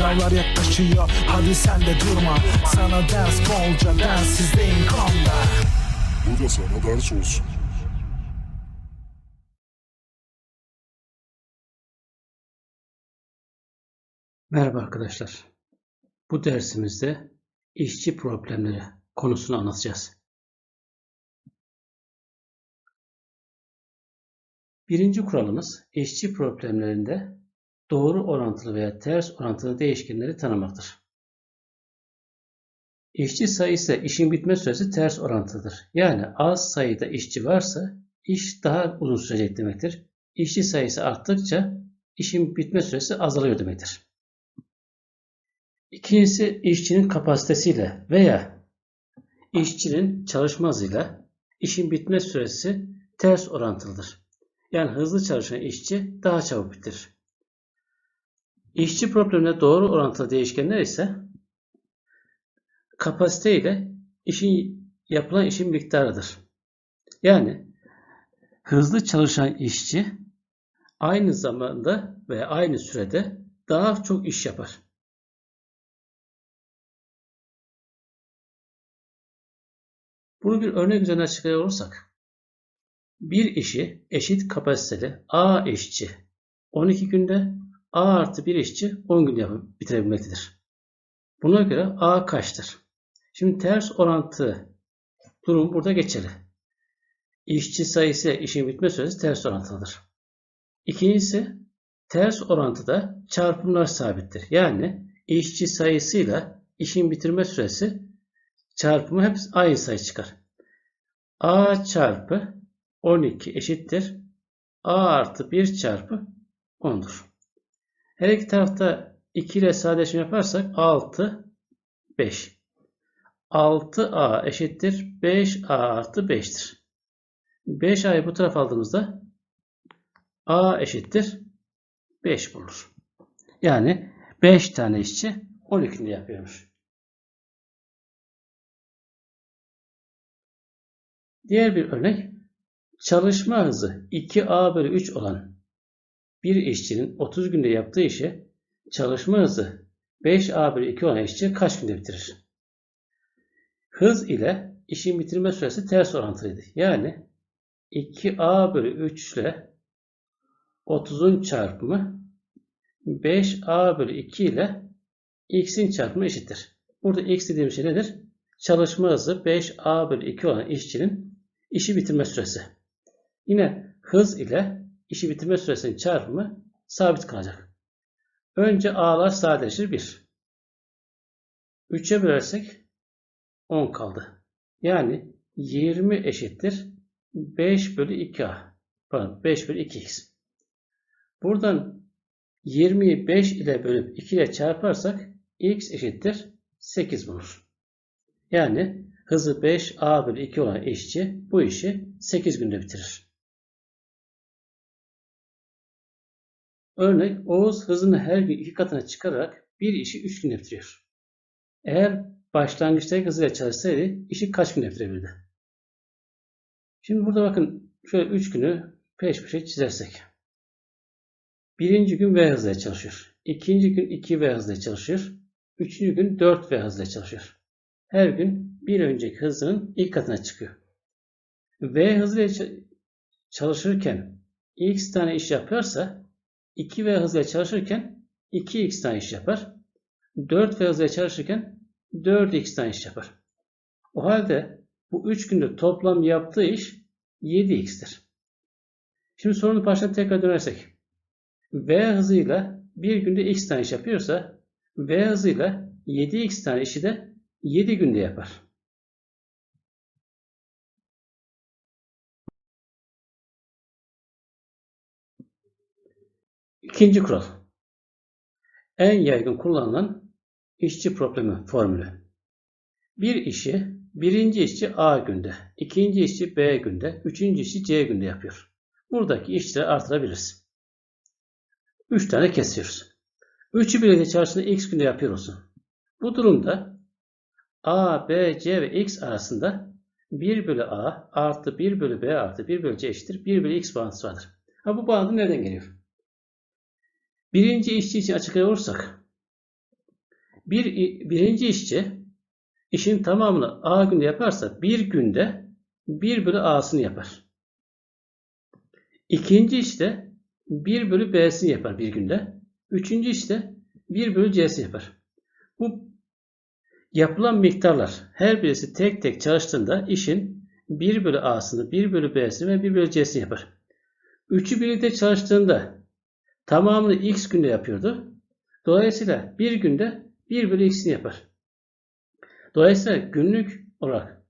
Sınavlar yaklaşıyor hadi sen de durma Sana ders bolca densizliğin konda Bu da sana ders olsun. Merhaba arkadaşlar. Bu dersimizde işçi problemleri konusunu anlatacağız. Birinci kuralımız işçi problemlerinde doğru orantılı veya ters orantılı değişkenleri tanımaktır. İşçi sayısı işin bitme süresi ters orantılıdır. Yani az sayıda işçi varsa iş daha uzun sürecek demektir. İşçi sayısı arttıkça işin bitme süresi azalıyor demektir. İkincisi işçinin kapasitesiyle veya işçinin çalışma hızıyla işin bitme süresi ters orantılıdır. Yani hızlı çalışan işçi daha çabuk bitirir. İşçi problemine doğru orantılı değişkenler ise kapasite ile işin yapılan işin miktarıdır. Yani hızlı çalışan işçi aynı zamanda veya aynı sürede daha çok iş yapar. Bunu bir örnek üzerine açıklayacak olursak, bir işi eşit kapasiteli A işçi 12 günde, A artı bir işçi 10 günde yapıp bitirebilmektedir. Buna göre A kaçtır? Şimdi ters orantı durum burada geçerli. İşçi sayısı işin bitme süresi ters orantılıdır. İkincisi ters orantıda çarpımlar sabittir. Yani işçi sayısıyla işin bitirme süresi çarpımı hep aynı sayı çıkar. A çarpı 12 eşittir. A artı 1 çarpı 10'dur. Her iki tarafta 2 ile sadeleşme yaparsak 6, 5. 6A eşittir 5A artı 5'tir. 5A'yı bu tarafa aldığımızda A eşittir 5 bulur. Yani 5 tane işçi 12 günde yapıyormuş. Diğer bir örnek çalışma hızı 2A bölü 3 olan bir işçinin 30 günde yaptığı işi çalışma hızı 5A bölü 2 olan işçi kaç günde bitirir? Hız ile işin bitirme süresi ters orantılıydı. Yani 2A bölü 3 ile 30'un çarpımı 5A bölü 2 ile x'in çarpımı eşittir. Burada x dediğim şey nedir? Çalışma hızı 5A bölü 2 olan işçinin işi bitirme süresi. Yine hız ile işi bitirme süresinin çarpımı sabit kalacak. Önce A'lar sadeleşir 1. 3'e bölersek 10 kaldı. Yani 20 eşittir 5 bölü 2A. Pardon 5 bölü 2x. Buradan 20'yi 5 ile bölüp 2 ile çarparsak x eşittir 8 bulur. Yani hızı 5A bölü 2 olan işçi bu işi 8 günde bitirir. Örnek Oğuz hızını her gün iki katına çıkararak bir işi 3 günde bitiriyor. Eğer başlangıçtaki hızıyla çalışsaydı işi kaç günde bitirebilirdi? Şimdi burada bakın şöyle 3 günü peş peşe çizersek. Birinci gün V hızıyla çalışıyor. İkinci gün 2V hızıyla çalışıyor. Üçüncü gün 4V hızıyla çalışıyor. Her gün bir önceki hızının ilk katına çıkıyor. V hızıyla çalışırken x tane iş yapıyorsa 2V hızıyla çalışırken 2x tane iş yapar. 4V hızıyla çalışırken 4x tane iş yapar. O halde bu 3 günde toplam yaptığı iş 7x'tir. Şimdi sorunun başına tekrar dönersek. V hızıyla bir günde x tane iş yapıyorsa V hızıyla 7x tane işi de 7 günde yapar. İkinci kural. En yaygın kullanılan işçi problemi formülü. Bir işi birinci işçi A günde, ikinci işçi B günde, üçüncü işçi C günde yapıyor. Buradaki işçileri artırabiliriz. Üç tane kesiyoruz. Üçü birlikte çarşısında x günde yapıyor olsun. Bu durumda A, B, C ve X arasında 1 bölü A artı 1 bölü B artı 1 bölü C eşittir 1 bölü X bağıntısı vardır. Ha bu bağıntı nereden geliyor? Birinci işçi için açıklayalım olursak Bir, birinci işçi işin tamamını A günde yaparsa bir günde 1 bölü A'sını yapar. İkinci işte 1 bölü B'sini yapar bir günde. Üçüncü işte 1 bölü C'sini yapar. Bu yapılan miktarlar her birisi tek tek çalıştığında işin 1 bölü A'sını, 1 bölü B'sini ve 1 bölü C'sini yapar. Üçü birlikte çalıştığında tamamını X günde yapıyordu. Dolayısıyla bir günde 1 bölü X'ini yapar. Dolayısıyla günlük olarak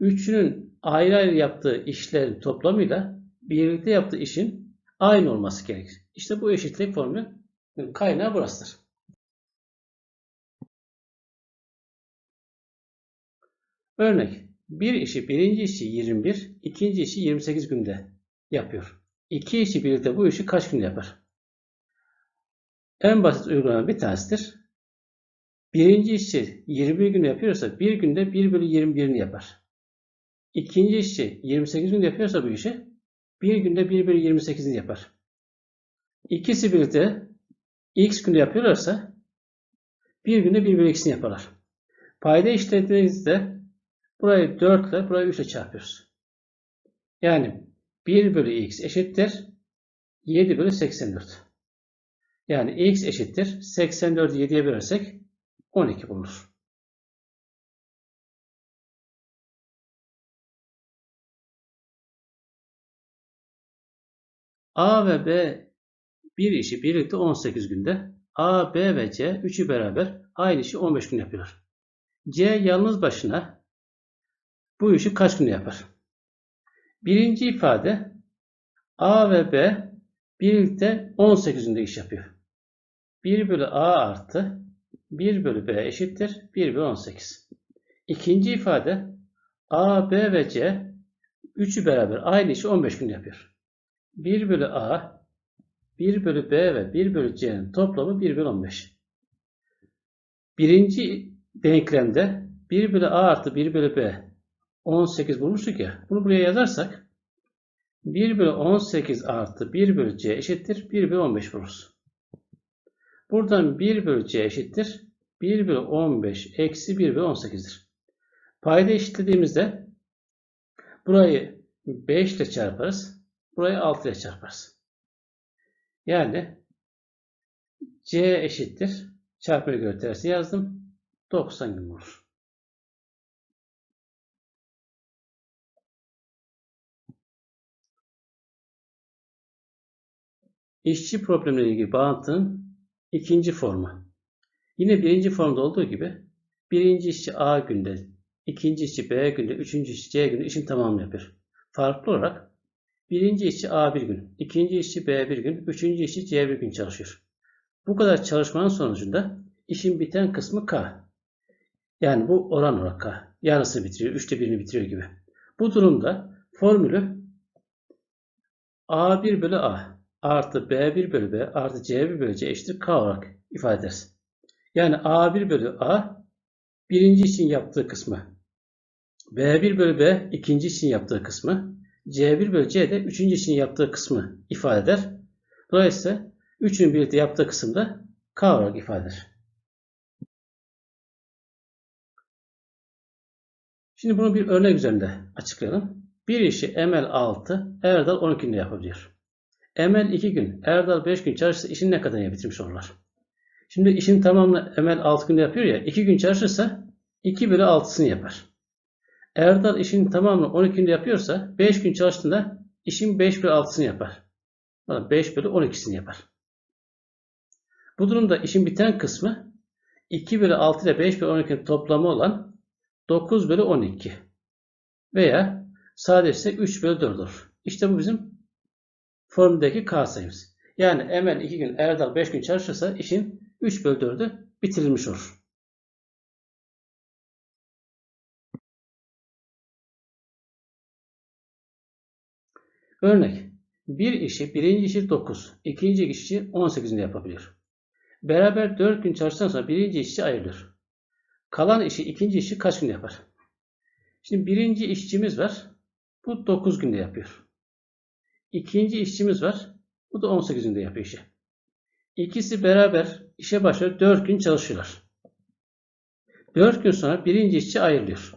üçünün ayrı ayrı yaptığı işlerin toplamıyla birlikte yaptığı işin aynı olması gerekir. İşte bu eşitlik formülünün kaynağı burasıdır. Örnek, bir işi birinci işçi 21, ikinci işi 28 günde yapıyor. İki işçi birlikte bu işi kaç günde yapar? En basit uygulama bir tanesidir. Birinci işçi 21 gün yapıyorsa bir günde 1 bölü 21'ini yapar. İkinci işçi 28 gün yapıyorsa bu işi bir günde 1 bölü 28'ini yapar. İkisi birlikte x günde yapıyorlarsa bir günde 1 bölü x'ini yaparlar. Payda işlediğinizde burayı 4 ile burayı 3 ile çarpıyoruz. Yani 1 bölü x eşittir 7 bölü 84. Yani x eşittir 84'ü 7'ye bölersek 12 bulunur. A ve B bir işi birlikte 18 günde, A, B ve C üçü beraber aynı işi 15 gün yapıyor. C yalnız başına bu işi kaç günde yapar? Birinci ifade A ve B birlikte 18 günde iş yapıyor. 1 bölü A artı 1 bölü B eşittir 1 bölü 18. İkinci ifade A, B ve C üçü beraber aynı işi 15 gün yapıyor. 1 bölü A, 1 bölü B ve 1 bölü C'nin toplamı 1 bölü 15. Birinci denklemde 1 bölü A artı 1 bölü B 18 bulmuştuk ya. Bunu buraya yazarsak 1 bölü 18 artı 1 bölü C eşittir 1 bölü 15 buluruz. Buradan 1 bölü C eşittir 1 bölü 15 eksi 1 bölü 18'dir. Payda eşitlediğimizde burayı 5 ile çarparız. Burayı 6 ile çarparız. Yani C eşittir. Çarpmaya göre tersi yazdım. 90 gün olur. İşçi problemle ilgili bağıntının ikinci formu. Yine birinci formda olduğu gibi birinci işçi A günde, ikinci işçi B günde, üçüncü işçi C günde işin tamamını yapıyor. Farklı olarak birinci işçi A bir gün, ikinci işçi B bir gün, üçüncü işçi C bir gün çalışıyor. Bu kadar çalışmanın sonucunda işin biten kısmı K. Yani bu oran olarak K. Yarısını bitiriyor, üçte birini bitiriyor gibi. Bu durumda formülü A1 bölü A artı B1 bölü B artı C1 bölü C eşittir K olarak ifade ederiz. Yani A1 bölü A birinci için yaptığı kısmı. B1 bölü B ikinci için yaptığı kısmı. C1 bölü C de üçüncü için yaptığı kısmı ifade eder. Dolayısıyla üçünün birlikte yaptığı kısımda K olarak ifade eder. Şimdi bunu bir örnek üzerinde açıklayalım. Bir işi Emel 6, Erdal 12 günde yapabiliyor. Emel 2 gün, Erdal 5 gün çalışırsa işini ne kadar bitirmiş olurlar? Şimdi işin tamamını Emel 6 günde yapıyor ya. 2 gün çalışırsa 2 bölü 6'sını yapar. Erdal işin tamamını 12 günde yapıyorsa 5 gün çalıştığında işin 5 bölü 6'sını yapar. 5 bölü 12'sini yapar. Bu durumda işin biten kısmı 2 bölü 6 ile 5 bölü 12'nin toplamı olan 9 bölü 12 veya sadece 3 bölü 4 olur. İşte bu bizim formüldeki K sayımız. Yani Emel 2 gün, Erdal 5 gün çalışırsa işin 3 bölü 4'ü bitirilmiş olur. Örnek. Bir işi birinci işi 9, ikinci işi 18 günde yapabiliyor. Beraber 4 gün çalıştıktan sonra birinci işçi ayrılıyor. Kalan işi ikinci işi kaç günde yapar? Şimdi birinci işçimiz var. Bu 9 günde yapıyor. İkinci işçimiz var. Bu da 18 günde yapıyor işi. İkisi beraber işe başlıyor. 4 gün çalışıyorlar. 4 gün sonra birinci işçi ayrılıyor.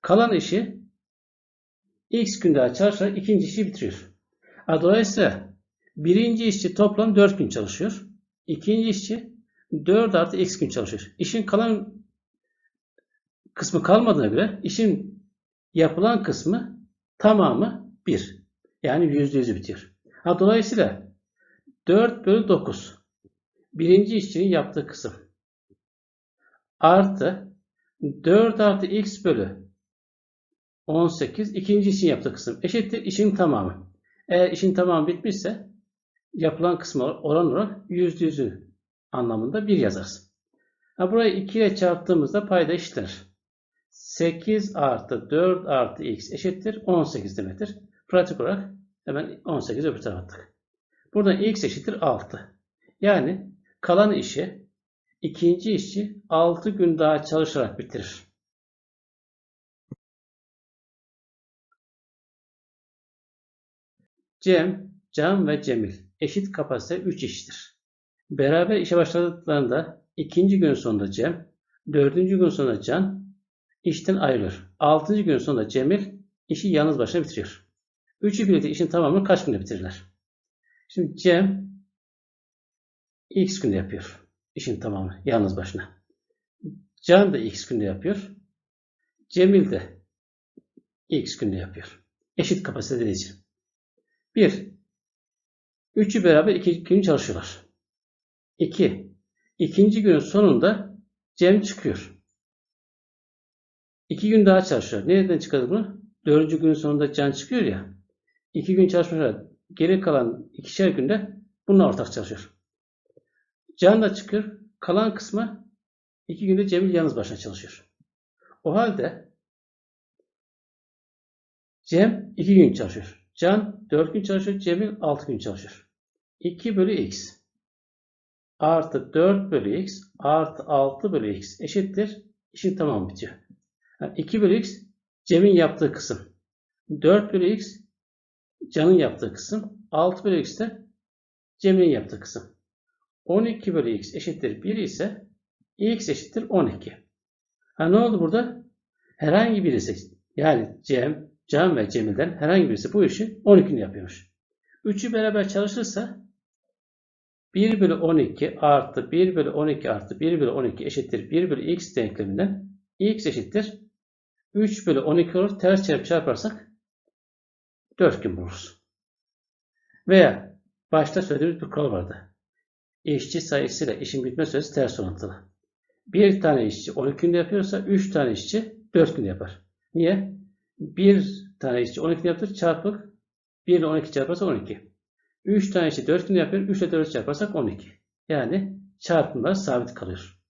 Kalan işi X gün daha çalışarak ikinci işi bitiriyor. Dolayısıyla birinci işçi toplam 4 gün çalışıyor. İkinci işçi 4 artı X gün çalışıyor. İşin kalan kısmı kalmadığına göre işin yapılan kısmı tamamı 1. Yani %100'ü bitiyor. Ha, dolayısıyla 4 bölü 9 birinci işçinin yaptığı kısım artı 4 artı x bölü 18 ikinci işin yaptığı kısım eşittir işin tamamı. Eğer işin tamamı bitmişse yapılan kısmı oran olarak %100'ü anlamında 1 yazarız. Ha, burayı 2 ile çarptığımızda payda eşitlenir. 8 artı 4 artı x eşittir 18 demektir. Pratik olarak hemen 18 öbür tarafa attık. Buradan x eşittir 6. Yani kalan işi ikinci işçi 6 gün daha çalışarak bitirir. Cem, Can ve Cemil eşit kapasite 3 iştir. Beraber işe başladıklarında ikinci gün sonunda Cem, dördüncü gün sonunda Can işten ayrılır. Altıncı gün sonunda Cemil işi yalnız başına bitiriyor. Üçü birlikte işin tamamını kaç günde bitirirler? Şimdi Cem X günde yapıyor. işin tamamı yalnız başına. Can da X günde yapıyor. Cemil de X günde yapıyor. Eşit kapasitede için. Bir, üçü beraber iki gün çalışıyorlar. İki, ikinci günün sonunda Cem çıkıyor. İki gün daha çalışıyor. Nereden çıkardı bunu? Dördüncü günün sonunda Can çıkıyor ya. İki gün çalışmışlar. Geri kalan ikişer günde bununla ortak çalışıyor. Can da çıkıyor. Kalan kısmı iki günde Cemil yalnız başına çalışıyor. O halde Cem iki gün çalışıyor. Can 4 gün çalışıyor. Cemil 6 gün çalışıyor. 2 bölü x artı 4 bölü x artı 6 bölü x eşittir. İşin tamamı bitiyor. Yani 2 bölü x Cem'in yaptığı kısım. 4 bölü x Can'ın yaptığı kısım. 6 bölü x de Cem'in yaptığı kısım. 12 bölü x eşittir 1 ise x eşittir 12. Ha ne oldu burada? Herhangi birisi yani Cem, Can ve Cemil'den herhangi birisi bu işi 12 gün yapıyormuş. Üçü beraber çalışırsa 1 bölü 12 artı 1 bölü 12 artı 1 bölü 12 eşittir 1 bölü x denkleminden x eşittir 3 bölü 12 olur. Ters çarpı çarparsak 4 gün buluruz. Veya başta söylediğimiz bir kural vardı. İşçi sayısıyla işin bitme süresi ters orantılı. Bir tane işçi 12 günde yapıyorsa 3 tane işçi 4 günde yapar. Niye? Bir tane işçi 12 günde yaptır çarpı 1 ile 12 çarparsa 12. 3 tane işçi 4 günde yapıyor. 3 ile 4 çarparsak 12. Yani çarpımlar sabit kalıyor.